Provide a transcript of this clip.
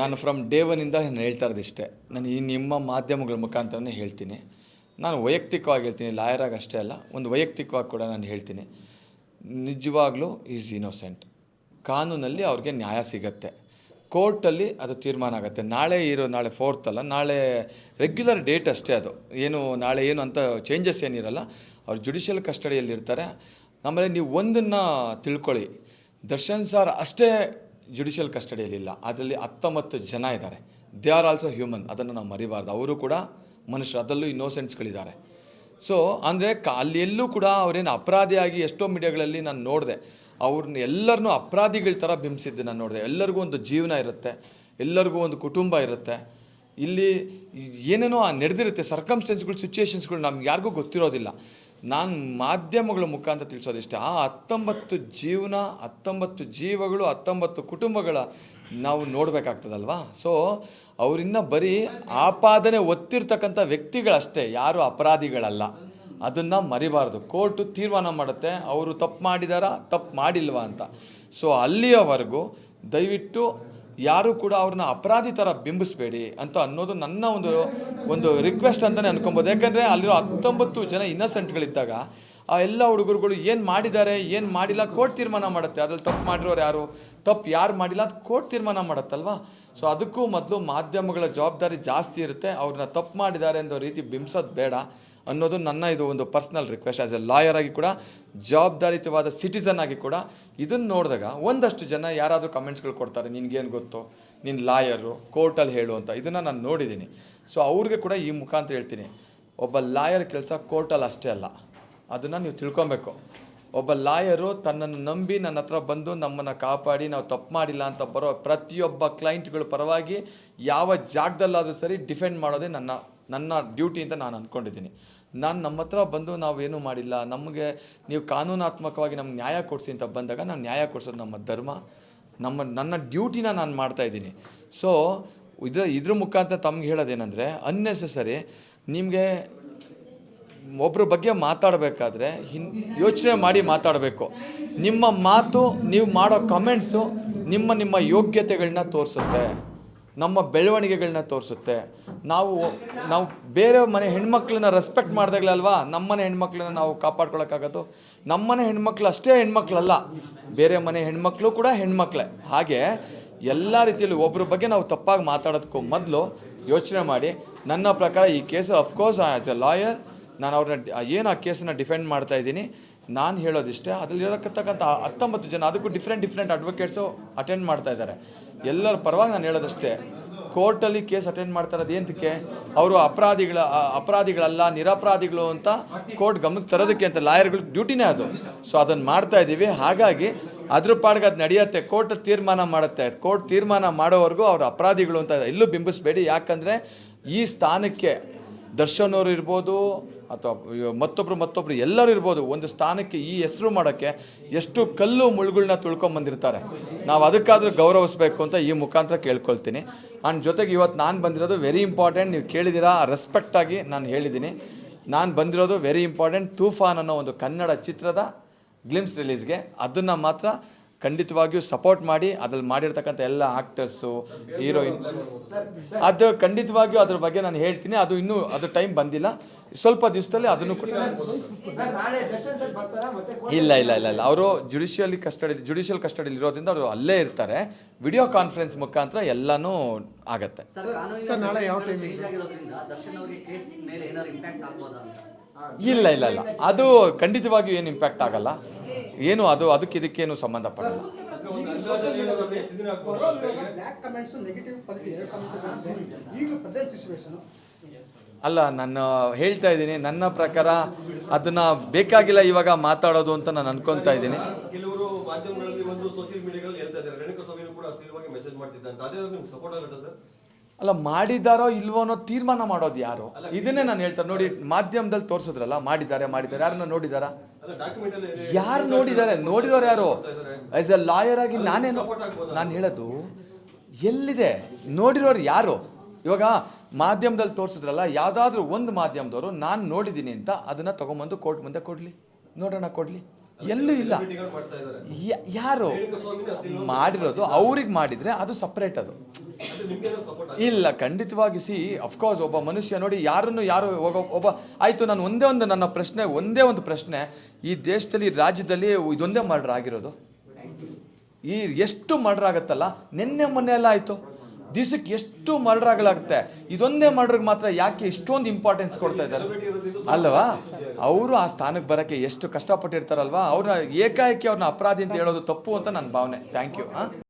ನಾನು from day ಒನ್ನಿಂದ ನಾನು ಹೇಳ್ತಾ ಇರೋದು ಇಷ್ಟೇ. ನಾನು ಈ ನಿಮ್ಮ ಮಾಧ್ಯಮಗಳ ಮುಖಾಂತರನೇ ಹೇಳ್ತೀನಿ. ನಾನು ವೈಯಕ್ತಿಕವಾಗಿ ಹೇಳ್ತೀನಿ ಲಾಯರಾಗಿ ಅಷ್ಟೇ ಅಲ್ಲ ಒಂದು ವೈಯಕ್ತಿಕವಾಗಿ ಕೂಡ ನಾನು ಹೇಳ್ತೀನಿ. ನಿಜವಾಗ್ಲೂ ಈಸ್ ಇನೋಸೆಂಟ್ ಕಾನೂನಲ್ಲಿ ಅವ್ರಿಗೆ ನ್ಯಾಯ ಸಿಗತ್ತೆ. ಕೋರ್ಟಲ್ಲಿ ಅದು ತೀರ್ಮಾನ ಆಗುತ್ತೆ. ನಾಳೆ ಇರೋ ನಾಳೆ ಫೋರ್ತ್ ಅಲ್ಲ ನಾಳೆ ರೆಗ್ಯುಲರ್ ಡೇಟ್ ಅಷ್ಟೇ ಅದು. ಏನು ನಾಳೆ ಏನು ಅಂತ ಚೇಂಜಸ್ ಏನಿರಲ್ಲ ಅವ್ರು ಜುಡಿಷಿಯಲ್ ಕಸ್ಟಡಿಯಲ್ಲಿರ್ತಾರೆ ಆಮೇಲೆ ನೀವು ಒಂದನ್ನು ತಿಳ್ಕೊಳ್ಳಿ. ದರ್ಶನ್ ಸರ್ ಅಷ್ಟೇ ಜುಡಿಷಿಯಲ್ ಕಸ್ಟಡಿಯಲ್ಲಿಲ್ಲ ಅದರಲ್ಲಿ ಹತ್ತೊಂಬತ್ತು ಜನ ಇದ್ದಾರೆ. ದೇ ಆರ್ ಆಲ್ಸೋ ಹ್ಯೂಮನ್ ಅದನ್ನು ನಾವು ಮರಿಬಾರ್ದು. ಅವರು ಕೂಡ ಮನುಷ್ಯರು. ಅದರಲ್ಲೂ ಇನ್ನೋಸೆಂಟ್ಸ್ಗಳಿದ್ದಾರೆ ಸೊ ಅಂದರೆ ಕ ಅಲ್ಲಿ ಎಲ್ಲೂ ಕೂಡ ಅವರೇನು ಅಪರಾಧಿಯಾಗಿ ಎಷ್ಟೋ ಮೀಡಿಯಾಗಳಲ್ಲಿ ನಾನು ನೋಡಿದೆ. ಅವ್ರನ್ನ ಎಲ್ಲರನ್ನೂ ಅಪರಾಧಿಗಳ ಥರ ಬಿಂಬಿಸಿದ್ದು ನಾನು ನೋಡಿದೆ. ಎಲ್ಲರಿಗೂ ಒಂದು ಜೀವನ ಇರುತ್ತೆ. ಎಲ್ಲರಿಗೂ ಒಂದು ಕುಟುಂಬ ಇರುತ್ತೆ. ಇಲ್ಲಿ ಏನೇನೋ ನಡೆದಿರುತ್ತೆ. ಸರ್ಕಮ್ಸ್ಟೆನ್ಸ್ಗಳು ಸಿಚುವೇಷನ್ಸ್ಗಳು ನಮ್ಗೆ ಯಾರಿಗೂ ಗೊತ್ತಿರೋದಿಲ್ಲ. ನಾನು ಮಾಧ್ಯಮಗಳ ಮುಖಾಂತರ ತಿಳಿಸೋದಿಷ್ಟೇ. ಆ ಹತ್ತೊಂಬತ್ತು ಜೀವನ, ಹತ್ತೊಂಬತ್ತು ಜೀವಗಳು, ಹತ್ತೊಂಬತ್ತು ಕುಟುಂಬಗಳ ನಾವು ನೋಡಬೇಕಾಗ್ತದಲ್ವಾ? ಸೊ ಅವರಿಂದ ಬರೀ ಆಪಾದನೆ ಒತ್ತಿರ್ತಕ್ಕಂಥ ವ್ಯಕ್ತಿಗಳಷ್ಟೇ, ಯಾರು ಅಪರಾಧಿಗಳಲ್ಲ. ಅದನ್ನು ಮರಿಬಾರ್ದು. ಕೋರ್ಟು ತೀರ್ಮಾನ ಮಾಡುತ್ತೆ, ಅವರು ತಪ್ಪು ಮಾಡಿದಾರಾ, ತಪ್ಪು ಮಾಡಿಲ್ವಾ ಅಂತ. ಸೊ ಅಲ್ಲಿಯವರೆಗೂ ದಯವಿಟ್ಟು ಯಾರು ಕೂಡ ಅವ್ರನ್ನ ಅಪರಾಧಿ ಥರ ಬಿಂಬಿಸಬೇಡಿ ಅಂತ ಅನ್ನೋದು ನನ್ನ ಒಂದು ಒಂದು ರಿಕ್ವೆಸ್ಟ್ ಅಂತಲೇ ಅನ್ಕೊಬೋದು. ಯಾಕಂದರೆ ಅಲ್ಲಿರೋ ಹತ್ತೊಂಬತ್ತು ಜನ ಇನ್ನಸೆಂಟ್ಗಳಿದ್ದಾಗ ಆ ಎಲ್ಲ ಹುಡುಗರುಗಳು ಏನು ಮಾಡಿದ್ದಾರೆ, ಏನು ಮಾಡಿಲ್ಲ ಕೋರ್ಟ್ ತೀರ್ಮಾನ ಮಾಡುತ್ತೆ. ಅದ್ರಲ್ಲಿ ತಪ್ಪು ಮಾಡಿರೋರು ಯಾರು? ತಪ್ಪು ಯಾರು ಮಾಡಿಲ್ಲ ಅದು ಕೋರ್ಟ್ ತೀರ್ಮಾನ ಮಾಡುತ್ತಲ್ವಾ? ಸೊ ಅದಕ್ಕೂ ಮೊದಲು ಮಾಧ್ಯಮಗಳ ಜವಾಬ್ದಾರಿ ಜಾಸ್ತಿ ಇರುತ್ತೆ. ಅವ್ರನ್ನ ತಪ್ಪು ಮಾಡಿದ್ದಾರೆ ಅನ್ನೋ ರೀತಿ ಬಿಂಬಿಸೋದು ಬೇಡ ಅನ್ನೋದು ನನ್ನ ಇದು ಒಂದು personal request. As a lawyer ಆಗಿ ಕೂಡ, ಜವಾಬ್ದಾರಿಯುತವಾದ ಸಿಟಿಸನ್ ಆಗಿ ಕೂಡ ಇದನ್ನು ನೋಡಿದಾಗ ಒಂದಷ್ಟು ಜನ ಯಾರಾದರೂ ಕಮೆಂಟ್ಸ್ಗಳು ಕೊಡ್ತಾರೆ, ನಿನಗೇನು ಗೊತ್ತು, ನೀನು ಲಾಯರು ಕೋರ್ಟಲ್ಲಿ ಹೇಳು ಅಂತ. ಇದನ್ನು ನಾನು ನೋಡಿದ್ದೀನಿ ಸೊ ಅವ್ರಿಗೆ ಕೂಡ ಈ ಮುಖಾಂತರ ಹೇಳ್ತೀನಿ. ಒಬ್ಬ ಲಾಯರ್ ಕೆಲಸ ಕೋರ್ಟಲ್ಲಿ ಅಷ್ಟೇ ಅಲ್ಲ. ಅದನ್ನು ನೀವು ತಿಳ್ಕೊಬೇಕು. ಒಬ್ಬ ಲಾಯರು ತನ್ನನ್ನು ನಂಬಿ ನನ್ನ ಹತ್ರ ಬಂದು ನಮ್ಮನ್ನು ಕಾಪಾಡಿ, ನಾವು ತಪ್ಪು ಮಾಡಿಲ್ಲ ಅಂತ ಬರೋ ಪ್ರತಿಯೊಬ್ಬ ಕ್ಲೈಂಟ್ಗಳ ಪರವಾಗಿ ಯಾವ ಜಾಗದಲ್ಲಾದರೂ ಸರಿ ಡಿಫೆಂಡ್ ಮಾಡೋದೇ ನನ್ನ ನನ್ನ ಡ್ಯೂಟಿ ಅಂತ ನಾನು ಅಂದ್ಕೊಂಡಿದ್ದೀನಿ ನಾನು ನಮ್ಮ ಹತ್ರ ಬಂದು ನಾವೇನೂ ಮಾಡಿಲ್ಲ, ನಮಗೆ ನೀವು ಕಾನೂನಾತ್ಮಕವಾಗಿ ನಮ್ಗೆ ನ್ಯಾಯ ಕೊಡಿಸಿ ಅಂತ ಬಂದಾಗ ನಾನು ನ್ಯಾಯ ಕೊಡಿಸೋದು ನಮ್ಮ ಧರ್ಮ, ನಮ್ಮ, ನನ್ನ ಡ್ಯೂಟಿನ ನಾನು ಮಾಡ್ತಾ ಇದ್ದೀನಿ. ಸೊ ಇದ್ರ ಇದ್ರ ಮುಖಾಂತರ ತಮ್ಗೆ ಹೇಳೋದೇನೆಂದರೆ ಅನ್ನೆಸೆಸರಿ ನಿಮಗೆ ಒಬ್ಬರ ಬಗ್ಗೆ ಮಾತಾಡಬೇಕಾದ್ರೆ ಹಿನ್ ಯೋಚನೆ ಮಾಡಿ ಮಾತಾಡಬೇಕು. ನಿಮ್ಮ ಮಾತು, ನೀವು ಮಾಡೋ ಕಮೆಂಟ್ಸು ನಿಮ್ಮ ನಿಮ್ಮ ಯೋಗ್ಯತೆಗಳನ್ನ ತೋರಿಸುತ್ತೆ. ನಮ್ಮ ಬೆಳವಣಿಗೆಗಳನ್ನ ತೋರಿಸುತ್ತೆ. ನಾವು ನಾವು ಬೇರೆ ಮನೆ ಹೆಣ್ಮಕ್ಳನ್ನ ರೆಸ್ಪೆಕ್ಟ್ ನಮ್ಮ ನಮ್ಮನೆ ಹೆಣ್ಮಕ್ಳನ್ನ ನಾವು ಕಾಪಾಡ್ಕೊಳಕ್ಕಾಗೋದು? ನಮ್ಮನೆ ಹೆಣ್ಮಕ್ಳು ಅಷ್ಟೇ ಹೆಣ್ಮಕ್ಳಲ್ಲ. ಬೇರೆ ಮನೆ ಹೆಣ್ಮಕ್ಳು ಕೂಡ ಹೆಣ್ಮಕ್ಳೇ. ಹಾಗೆ ಎಲ್ಲ ರೀತಿಯಲ್ಲೂ ಒಬ್ಬರ ಬಗ್ಗೆ ನಾವು ತಪ್ಪಾಗಿ ಮಾತಾಡೋದಕ್ಕೂ ಮೊದಲು ಯೋಚನೆ ಮಾಡಿ. ನನ್ನ ಪ್ರಕಾರ ಈ case of course as a lawyer ನಾನು ಅವ್ರನ್ನ ಏನು ಆ ಕೇಸನ್ನು ಡಿಫೆಂಡ್ ಮಾಡ್ತಾ ಇದ್ದೀನಿ, ನಾನು ಹೇಳೋದಿಷ್ಟೇ, ಅದರಲ್ಲಿ ಇರತಕ್ಕಂಥ ಹತ್ತೊಂಬತ್ತು ಜನ, ಅದಕ್ಕೂ ಡಿಫ್ರೆಂಟ್ ಡಿಫ್ರೆಂಟ್ ಅಡ್ವೊಕೇಟ್ಸು ಅಟೆಂಡ್ ಮಾಡ್ತಾ ಇದ್ದಾರೆ. ಎಲ್ಲರ ಪರವಾಗಿ ನಾನು ಹೇಳೋದಷ್ಟೇ ಕೋರ್ಟಲ್ಲಿ ಕೇಸ್ ಅಟೆಂಡ್ ಮಾಡ್ತಾ ಇರೋದು ಏನಕ್ಕೆ ಅವರು ಅಪರಾಧಿಗಳ ಅಪರಾಧಿಗಳಲ್ಲ, ನಿರಪರಾಧಿಗಳು ಅಂತ ಕೋರ್ಟ್ ಗಮನಕ್ಕೆ ತರೋದಕ್ಕೆ ಅಂತ ಲಾಯರ್ಗಳ ಡ್ಯೂಟಿನೇ ಅದು. ಸೊ ಅದನ್ನು ಮಾಡ್ತಾ ಇದ್ದೀವಿ. ಹಾಗಾಗಿ ಅದ್ರ ಪಾಡ್ಗೆ ಅದು ನಡೆಯುತ್ತೆ. ಕೋರ್ಟ್ ತೀರ್ಮಾನ ಮಾಡುತ್ತೆ. ಕೋರ್ಟ್ ತೀರ್ಮಾನ ಮಾಡೋವರೆಗೂ ಅವರು ಅಪರಾಧಿಗಳು ಅಂತ ಎಲ್ಲೂ ಬಿಂಬಿಸಬೇಡಿ. ಯಾಕಂದರೆ ಈ ಸ್ಥಾನಕ್ಕೆ ದರ್ಶನ್ ಇರ್ಬೋದು ಅಥವಾ ಮತ್ತೊಬ್ಬರು ಮತ್ತೊಬ್ಬರು ಎಲ್ಲರೂ ಇರ್ಬೋದು, ಒಂದು ಸ್ಥಾನಕ್ಕೆ ಈ ಹೆಸರು ಮಾಡೋಕ್ಕೆ ಎಷ್ಟು ಕಲ್ಲು ಮುಳುಗಳನ್ನ ತುಳ್ಕೊಂಬಂದಿರ್ತಾರೆ ನಾವು ಅದಕ್ಕಾದರೂ ಗೌರವಿಸ್ಬೇಕು ಅಂತ ಈ ಮುಖಾಂತರ ಕೇಳ್ಕೊಳ್ತೀನಿ. ಆ್ಯಂಡ್ ಜೊತೆಗೆ ಇವತ್ತು ನಾನು ಬಂದಿರೋದು ವೆರಿ ಇಂಪಾರ್ಟೆಂಟ್ ನೀವು ಕೇಳಿದ್ದೀರಾ ರೆಸ್ಪೆಕ್ಟಾಗಿ ನಾನು ಹೇಳಿದ್ದೀನಿ ನಾನು ಬಂದಿರೋದು ವೆರಿ ಇಂಪಾರ್ಟೆಂಟ್ ತೂಫಾನ್ ಅನ್ನೋ ಒಂದು ಕನ್ನಡ ಚಿತ್ರದ ಗ್ಲಿಮ್ಸ್ ರಿಲೀಸ್ಗೆ ಅದನ್ನು ಮಾತ್ರ ಖಂಡಿತವಾಗಿಯೂ ಸಪೋರ್ಟ್ ಮಾಡಿ ಅದ್ರಲ್ಲಿ ಮಾಡಿರ್ತಕ್ಕಂಥ ಎಲ್ಲ ಆ್ಯಕ್ಟರ್ಸು ಹೀರೋಯಿನ್ ಅದು ಖಂಡಿತವಾಗಿಯೂ ಅದ್ರ ಬಗ್ಗೆ ನಾನು ಹೇಳ್ತೀನಿ. ಅದು ಇನ್ನೂ ಅದು ಟೈಮ್ ಬಂದಿಲ್ಲ. ಸ್ವಲ್ಪ ದಿವಸದಲ್ಲಿ ಅದನ್ನು ಕೂಡ ಸರ್ ನಾಳೆ ದರ್ಶನ್ ಸರ್ ಬರ್ತಾರಾ ಮತ್ತೆ ಇಲ್ಲ ಇಲ್ಲ ಇಲ್ಲ ಇಲ್ಲ. ಅವರು ಜುಡಿಷಿಯಲಿ ಕಸ್ಟಡಿ ಜುಡಿಷಿಯಲ್ ಕಸ್ಟಡಿಲಿ ಇರೋದ್ರಿಂದ ಅವರು ಅಲ್ಲೇ ಇರ್ತಾರೆ. ವಿಡಿಯೋ ಕಾನ್ಫರೆನ್ಸ್ ಮುಖಾಂತರ ಎಲ್ಲನೂ ಆಗತ್ತೆ. ಸರ್ ಕಾನೂನಿನ ನಾಳೆ ಯಾವ ಚೇಂಜ್ ಆಗಿರೋದ್ರಿಂದ ದರ್ಶನ್ ಅವರಿಗೆ ಕೇಸ್ ಮೇಲೆ ಏನಾದ್ರು ಇಂಪ್ಯಾಕ್ಟ್ ಆಗ್ಬೋದಾ ಅಂತ? ಇಲ್ಲ ಇಲ್ಲ ಇಲ್ಲ. ಅದು ಖಂಡಿತವಾಗಿಯೂ ಏನು ಇಂಪ್ಯಾಕ್ಟ್ ಆಗಲ್ಲ. ಏನು ಅದು ಅದಕ್ಕೆ ಇದಕ್ಕೇನು ಸಂಬಂಧಪಡಲ್ಲ ಅಲ್ಲ ನಾನು ಹೇಳ್ತಾ ಇದ್ದೀನಿ ನನ್ನ ಪ್ರಕಾರ ಅದನ್ನ ಬೇಕಾಗಿಲ್ಲ ಇವಾಗ ಮಾತಾಡೋದು ಅಂತ ನಾನು ಅನ್ಕೊಂತಾ ಇದ್ದೀನಿ. ಕೆಲವರು ಮಾಧ್ಯಮಗಳಲ್ಲಿ ಒಂದು ಸೋಷಿಯಲ್ ಮೀಡಿಯಾಗಳಲ್ಲಿ ಹೇಳ್ತಾ ಇದ್ದಾರೆ. ರೇಣುಕಾ ಸ್ವಾಮಿ ಕೂಡ ಅಶ್ಲೀಲವಾಗಿ ಮೆಸೇಜ್ ಮಾಡ್ತಿದ್ದ ಅಂತ. ಅದೇ ನಿಮ್ಗೆ ಸಪೋರ್ಟ್ ಆಗುತ್ತೆ ಸರ್? ಅಲ್ಲ ಮಾಡಿದಾರೋ ಇಲ್ವೋ ಅನ್ನೋ ತೀರ್ಮಾನ ಮಾಡೋದು ಯಾರು? ಇದನ್ನೇ ನಾನು ಹೇಳ್ತಾರೆ ನೋಡಿ ಮಾಧ್ಯಮದಲ್ಲಿ ತೋರಿಸಿದ್ರಲ್ಲ ಮಾಡಿದ್ದಾರೆ ಮಾಡಿದ್ದಾರೆ ಯಾರನ್ನ ನೋಡಿದಾರಾ? ಯಾರು ನೋಡಿದ್ದಾರೆ ನೋಡಿರೋರು ಯಾರು? ಆಸ್ ಎ ಲಾಯರ್ ಆಗಿ ನಾನೇನು ನಾನು ಹೇಳೋದು ಎಲ್ಲಿದೆ? ನೋಡಿರೋರು ಯಾರು? ಇವಾಗ ಮಾಧ್ಯಮದಲ್ಲಿ ತೋರಿಸಿದ್ರಲ್ಲ ಯಾವುದಾದ್ರೂ ಒಂದು ಮಾಧ್ಯಮದವರು ನಾನು ನೋಡಿದ್ದೀನಿ ಅಂತ ಅದನ್ನು ತೊಗೊಂಬಂದು ಕೋರ್ಟ್ ಮುಂದೆ ಕೊಡಲಿ. ನೋಡೋಣ ಕೊಡಲಿ. ಎಲ್ಲೂ ಇಲ್ಲ. ಯಾರು? ಮಾಡಿರೋದು ಅವ್ರಿಗೆ ಮಾಡಿದರೆ ಅದು ಸಪ್ರೇಟ್ ಅದು. ಇಲ್ಲ ಖಂಡಿತವಾಗಿ ಸಿ ಅಫ್ಕೋರ್ಸ್ ಒಬ್ಬ ಮನುಷ್ಯ ನೋಡಿ ಯಾರನ್ನು ಯಾರು ಒಬ್ಬ ಒಬ್ಬ ಆಯಿತು ನಾನು ಒಂದೇ ಒಂದು ನನ್ನ ಪ್ರಶ್ನೆ ಒಂದೇ ಒಂದು ಪ್ರಶ್ನೆ ಈ ದೇಶದಲ್ಲಿ ರಾಜ್ಯದಲ್ಲಿ ಇದೊಂದೇ ಮರ್ಡರ್ ಆಗಿರೋದು. ಈ ಎಷ್ಟು ಮರ್ಡರ್ ಆಗುತ್ತಲ್ಲ? ನಿನ್ನೆ ಮೊನ್ನೆ ಎಲ್ಲ ಆಯಿತು. ದಿವಸಕ್ಕೆ ಎಷ್ಟು ಮರ್ಡರ್ ಆಗಲಾಗುತ್ತೆ? ಇದೊಂದೇ ಮರ್ಡರ್ಗೆ ಮಾತ್ರ ಯಾಕೆ ಇಷ್ಟೊಂದು ಇಂಪಾರ್ಟೆನ್ಸ್ ಕೊಡ್ತಾ ಇದ್ದಾರೆ? ಅಲ್ವಾ? ಅವರು ಆ ಸ್ಥಾನಕ್ಕೆ ಬರೋಕ್ಕೆ ಎಷ್ಟು ಕಷ್ಟಪಟ್ಟಿರ್ತಾರಲ್ವಾ? ಅವ್ರನ್ನ ಏಕಾಏಕಿ ಅವ್ರನ್ನ ಅಪರಾಧಿ ಅಂತ ಹೇಳೋದು ತಪ್ಪು ಅಂತ ನನ್ನ ಭಾವನೆ. ಥ್ಯಾಂಕ್ ಯು ಹಾಂ?